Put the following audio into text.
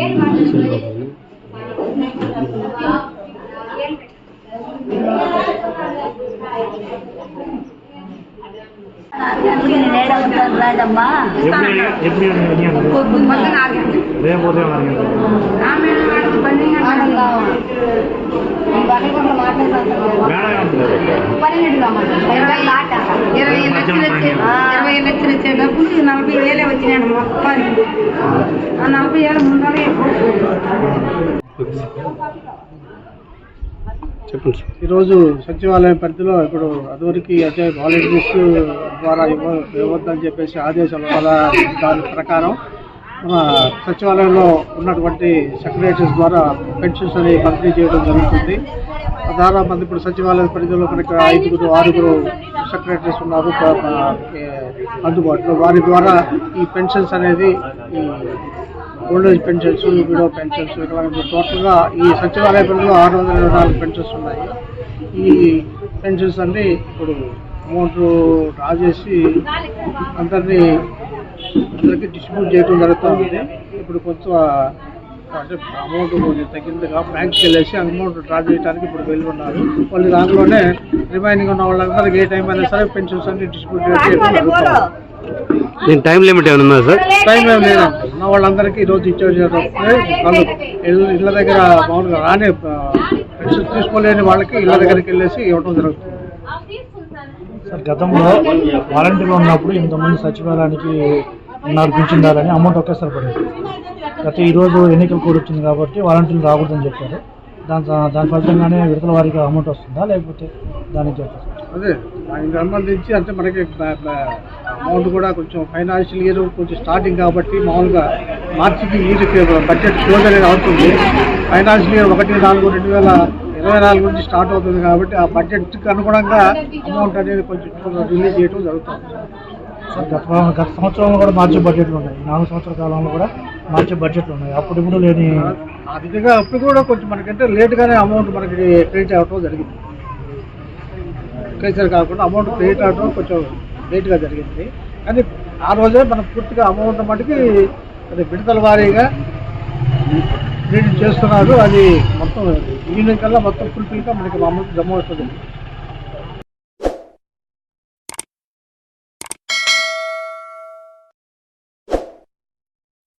ಏನ್ ಮಾಡ್ತಿದ್ರಿ రేపు ఉదయం నాలుగు గంటలకు. మేడం ఇరవై లక్షలు వచ్చే ఇరవై లక్షలు వచ్చే డబ్బులు నలభై వేలే వచ్చినాయి మొత్తానికి ఆ నలభై ఏళ్ళ ముందరే చెప్పండి సార్. ఈరోజు సచివాలయం పరిధిలో ఇప్పుడు అదూరికి అయితే వాలంటీర్స్ ద్వారా ఇవ్వ ఇవ్వద్దని చెప్పేసి ఆదేశాలు వల్ల దాని ప్రకారం మన సచివాలయంలో ఉన్నటువంటి సెక్రటరీస్ ద్వారా పెన్షన్స్ అనేవి పంపిణీ చేయడం జరుగుతుంది. దాదాపు మంది ఇప్పుడు సచివాలయం పరిధిలో మనకి ఐదుగురు ఆరుగురు సెక్రటరీస్ ఉన్నారు అందుబాటులో. వారి ద్వారా ఈ పెన్షన్స్ అనేది old age pensions widow pensions ఇట్లాంటి టోటల్గా ఈ సచివాలయ పరిధిలో ఆరు వందల ఇరవై నాలుగు పెన్షన్స్ ఉన్నాయి. ఈ పెన్షన్స్ అంటే ఇప్పుడు అమౌంట్ డ్రా చేసి అందరినీ అందరికీ డిస్ట్రిబ్యూట్ చేయడం జరుగుతూ ఉంది. ఇప్పుడు కొంచెం అంటే అమౌంట్ కొంచెం తగ్గిందిగా. బ్యాంక్కి వెళ్ళేసి అమౌంట్ డ్రా చేయడానికి ఇప్పుడు వెళ్ళి ఉన్నారు వాళ్ళు దాంట్లోనే రిమైనింగ్ ఉన్న వాళ్ళందరికీ ఏ టైం అయినా సరే పెన్షన్స్ అన్ని డిస్ట్రిబ్యూట్ దీని టైం లిమిట్ ఏమైనా ఉందా సార్? టైం ఏం లేదండి ఉన్న వాళ్ళందరికీ ఈరోజు ఇచ్చేది వాళ్ళు ఇళ్ళ దగ్గర మామూలుగా రాని పెన్షన్ తీసుకోలేని వాళ్ళకి ఇళ్ళ దగ్గరికి వెళ్ళేసి ఇవ్వడం జరుగుతుంది. సార్ గతంలో వాలంటీర్లు ఉన్నప్పుడు ఇంతమంది సచివాలయానికి ఉన్నారు పింఛన్దారని అమౌంట్ ఒకేసారి పడేది. గత ఈరోజు ఎన్నికలు కూడా వచ్చింది కాబట్టి వాలంటీర్లు రాకూడదని చెప్పారు. దాని దాని ఫలితంగానే విడతల వారికి అమౌంట్ వస్తుందా లేకపోతే దానికి చెప్పారు అదే దానికి సంబంధించి అంటే మనకి అమౌంట్ కూడా కొంచెం ఫైనాన్షియల్ ఇయర్ కొంచెం స్టార్టింగ్ కాబట్టి మామూలుగా మార్చికి ఈజీకి బడ్జెట్ క్లోజ్ అనేది అవుతుంది. ఫైనాన్షియల్ ఇయర్ ఒకటి నాలుగు రెండు వేల ఇరవై నాలుగు నుంచి స్టార్ట్ అవుతుంది కాబట్టి ఆ బడ్జెట్కి అనుగుణంగా అమౌంట్ అనేది కొంచెం రిలీజ్ చేయడం జరుగుతుంది. గత గత సంవత్సరంలో కూడా మార్చే బడ్జెట్లు ఉన్నాయి. నాలుగు సంవత్సరాల కాలంలో కూడా మార్చే బడ్జెట్లు ఉన్నాయి. అప్పుడు ఇప్పుడు లేని ఆ విధంగా అప్పుడు కూడా కొంచెం మనకంటే లేట్గానే అమౌంట్ మనకి క్రెడిట్ అవ్వడం జరిగింది. ఒకేసారి కాకుండా అమౌంట్ క్రెడిట్ అవ్వడం కొంచెం లేట్గా జరిగింది. కానీ ఆ రోజే మనం పూర్తిగా అమౌంట్ మటుకి అది విడతల వారీగా క్రెడిట్ చేస్తున్నారు. అది మొత్తం ఈవినింగ్ కల్లా మొత్తం ఫుల్ఫిల్గా మనకి అమౌంట్ జమ అవుతుంది.